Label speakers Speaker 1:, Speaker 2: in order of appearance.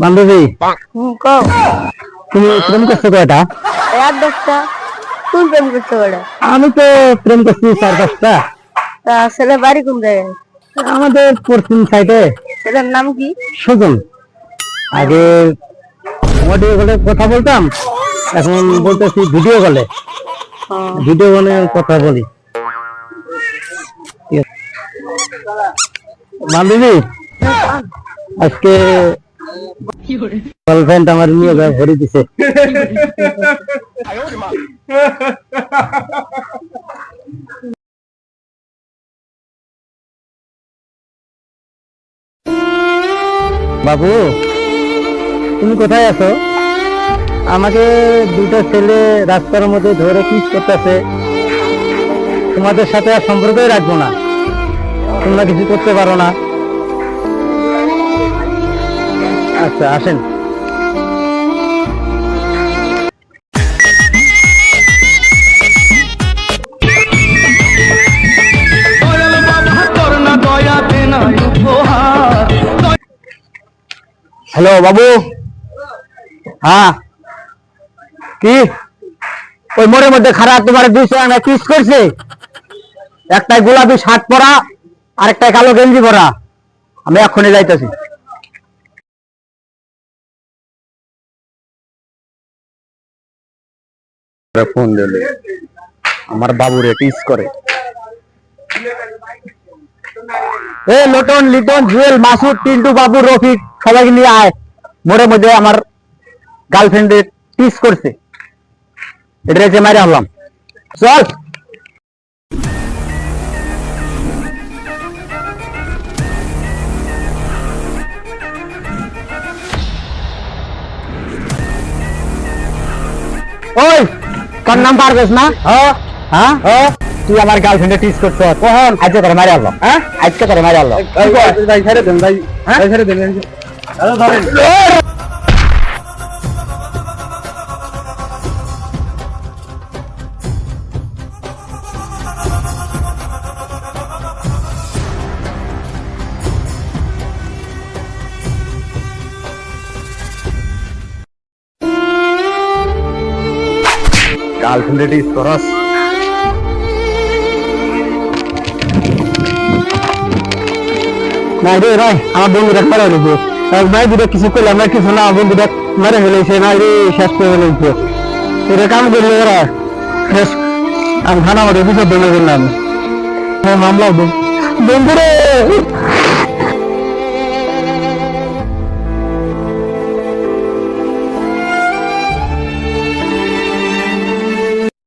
Speaker 1: বান্ধবী তুমি প্রেম করছ কয়টা?
Speaker 2: এক দশটা। তুমি প্রেম করতে পারো
Speaker 1: আমি তো প্রেম করছি চার পাঁচটা।
Speaker 2: তা ছেলে বাড়ি কোন জায়গায়
Speaker 1: আমাদের পশ্চিম সাইডে।
Speaker 2: ছেলের নাম কি?
Speaker 1: সুজন। আগে অডিও কলে কথা বলতাম এখন বলতেছি ভিডিও কলে। ভিডিও কলে কথা বলি। আজকে গার্লফ্রেন্ড আমার নিয়ে ভরে দিছে। বাবু, তুমি কোথায় আছো? আমাকে দুটো ছেলে রাস্তার মধ্যে ধরে কিস করতেছে। তোমাদের সাথে আর সম্পর্কই রাখব না। তোমরা কিছু করতে পারো না। আচ্ছা আসেন। হ্যালো, বাবু। হ্যাঁ। কি? ওই মোড়ের মধ্যে খারাপ তোমার দুইশো কিস করছে? একটাই গোলাপি শার্ট পরা আর একটাই কালো গেঞ্জি পরা। আমি এখনই যাইতেছি। ফোন দিলে। আমার বাবুরে কিস করে। এ লোটন লিটন জুয়েল মাসুদ টিন্টু বাবু রফিক সবাইকে নিয়ে আয়। মোড়ের মধ্যে আমার গার্লফ্রেন্ডের টিস করছে। এটা মারে হলাম চল। ওই কার নাম পারবেস না? হ্যাঁ। হ্যাঁ? তুই আমার গার্লফ্রেন্ডে টিস করছ কখন? আজকে করে মারি আলো হ্যাঁ? আজকে করে মারি আলো ভাই ছেড়ে দেন ভাই। হ্যাঁ? ছেড়ে দেন ধরেন। গার্লফ্রেন্ডে টিস করস না রে আমার মারা গেছে এক ভাই, দুটো কিছু করলে আমরা কিছু না বন্ধুরা মারা ফেলেছে না রে শেষ করে ফেলেছে এটা কাম করলে ওরা শেষ। আমি থানা আমাদের বিচার দিনে করলাম। হ্যাঁ মামলাও দেন বন্ধুরে!